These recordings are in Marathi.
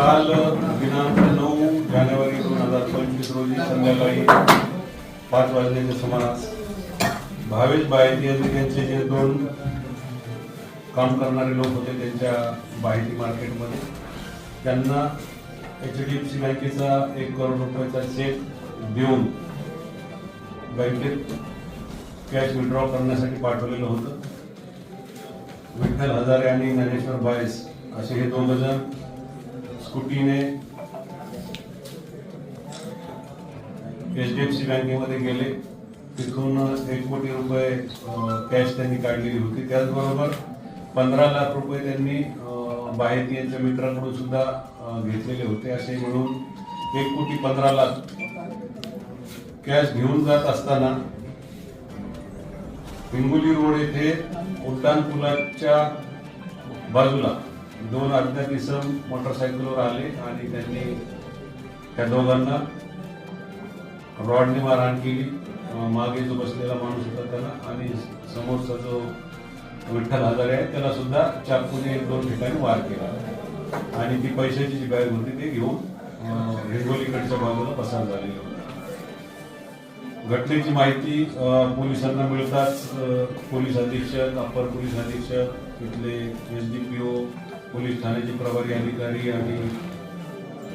काल दिनांक नऊ जानेवारी दोन हजार पंचवीस रोजी संध्याकाळी पाच वाजल्याच्या सुमारास भावेश बाहेती यांनी त्यांचे जे दोन काम करणारे लोक होते त्यांच्या बाहेरी मार्केटमध्ये त्यांना एच डी एफ सी बँकेचा एक करोड रुपयाचा चेक देऊन बँकेत कॅश विड्रॉ करण्यासाठी पाठवलेलं होतं. विठ्ठल हजारे आणि ज्ञानेश्वर बायस असे हे दोन जण स्कूटीने एच डी एफ सी बँकेमध्ये गेले. तिथून एक कोटी रुपये कॅश त्यांनी काढलेली होती. त्याचबरोबर पंधरा लाख रुपये त्यांनी बाहेर बाहेती यांच्या मित्राकडून सुद्धा घेतलेले होते. असे मिळून एक कोटी पंधरा लाख कॅश घेऊन जात असताना हिंगोली रोड येथे उड्डाण पुलाच्या बाजूला दोन अज्ञात इसम मोटरसायकलवर आले आणि त्यांनी त्या दोघांना रॉडने मारहाण केली. मागे जो बसलेला माणूस होता त्याला आणि समोरचा जो विठ्ठल हजारे आहे त्याला सुद्धा चाकूने एक दोन ठिकाणी वार केला. आणि ती पैशाची जी बॅग होती ती घेऊन हिंगोलीकडच्या बाजूला पसार झालेली होती. घटनेची माहिती पोलिसांना मिळताच पोलीस अधीक्षक अप्पर पोलीस अधीक्षक इथले S D P O police ठाण्याचे प्रभारी अधिकारी आणि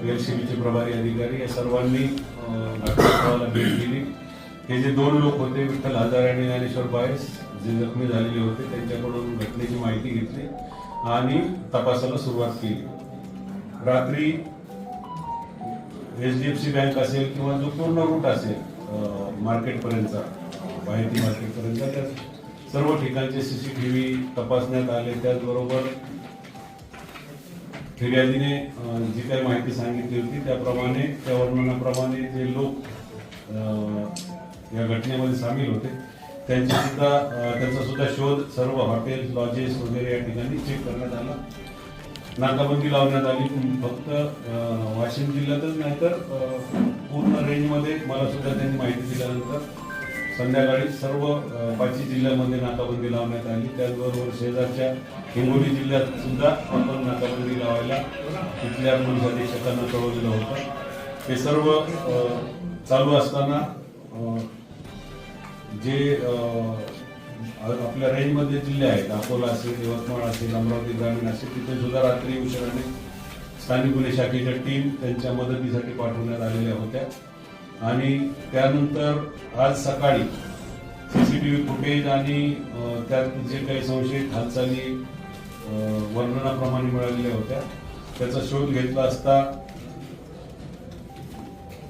एल सी बीचे प्रभारी अधिकारी या सर्वांनी घटनास्थळाला भेट दिली. हे जे दोन लोक होते विठ्ठल हजारे आणि ज्ञानेश्वर बायस जे जखमी झालेले होते त्यांच्याकडून घटनेची माहिती घेतली आणि तपासाला सुरुवात केली. रात्री H D F C bank असेल किंवा जो पूर्ण रूट असेल मार्केटपर्यंतचा माहिती मार्केटपर्यंत त्या सर्व ठिकाणचे सी सी टी व्ही तपासण्यात आले. त्याचबरोबर फिर्यादीने जी काही माहिती सांगितली होती त्याप्रमाणे त्या वर्णनाप्रमाणे जे लोक या घटनेमध्ये सामील होते त्यांचे सुद्धा त्यांचा सुद्धा शोध सर्व हॉटेल लॉजेस वगैरे या ठिकाणी चेक करण्यात आला. नाकाबंदी लावण्यात आली. फक्त वाशिम जिल्ह्यातच नाही तर पूर्ण रेंजमध्ये मला सुद्धा त्यांनी माहिती दिल्यानंतर संध्याकाळी सर्व अं, पाचही जिल्ह्यामध्ये नाकाबंदी लावण्यात आली. त्याचबरोबर शेजारच्या हिंगोली जिल्ह्यात सुद्धा आपण नाकाबंदी लावायला तिथल्या पोलीस अधीक्षकांना कळवलेलं होतं. हे सर्व चालू असताना जे आपल्या रेंजमध्ये जिल्हे आहेत अकोला असेल यवतमाळ असेल अमरावती ग्रामीण असेल तिथे सुद्धा रात्री उशिराने स्थानिक गुन्हे शाखेच्या टीम त्यांच्या मदतीसाठी पाठवण्यात आलेल्या होत्या. आणि त्यानंतर आज सकाळी सीसीटीव्ही फुटेज आणि त्यात जे काही संशयित हालचाली वर्णनाप्रमाणे मिळालेल्या होत्या त्याचा शोध घेतला असता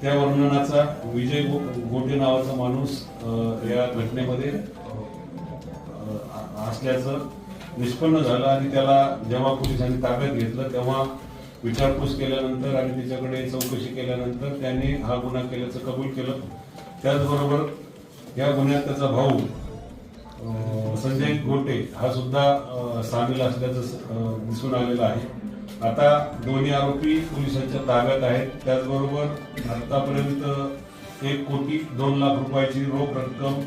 त्या वर्णनाचा विजय गोटे नावाचा माणूस या घटनेमध्ये असल्याचं निष्पन्न झालं आणि त्याला जेव्हा पोलिसांनी ताब्यात घेतलं तेव्हा विचारपूस केल्यानंतर आणि त्याच्याकडे चौकशी केल्यानंतर त्याने हा गुन्हा केल्याचं कबूल केलं. त्याचबरोबर या गुन्ह्यात त्याचा भाऊ संजय गोटे हा सुद्धा सामील असल्याचं दिसून आलेलं आहे. आता दोन्ही आरोपी पोलिसांच्या ताब्यात आहेत. त्याचबरोबर आतापर्यंत एक कोटी दोन लाख रुपयाची रोख रक्कम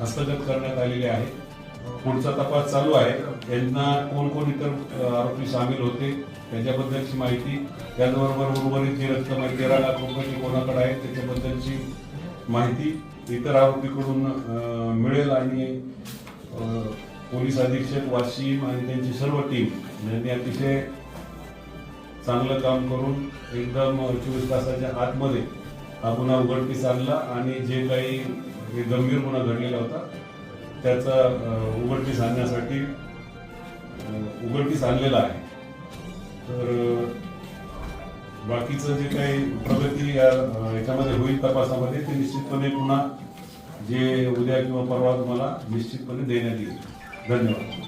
हस्तगत करण्यात आलेली आहे. पुढचा तपास चालू आहे. यांना कोण कोण इतर आरोपी सामील होते त्याच्याबद्दलची माहिती त्याचबरोबर उर्वरित जी रक्कम आहे तेरा लाख रुपयाची कोणाकडे आहे त्याच्याबद्दलची माहिती इतर आरोपीकडून मिळेल आणि पोलीस अधीक्षक वाशिम आणि त्यांची सर्व टीम यांनी अतिशय चांगलं काम करून एकदम चोवीस तासाच्या आतमध्ये हा गुन्हा उघडकीस आणला आणि जे काही हे गंभीर गुन्हा घडलेला होता त्याचा उघडकीस आणण्यासाठी उघडकीस आणलेला आहे. तर बाकीचं जे काही प्रगती या याच्यामध्ये होईल तपासामध्ये ते निश्चितपणे पुन्हा जे उद्या किंवा परवा तुम्हाला निश्चितपणे देण्यात येईल. धन्यवाद.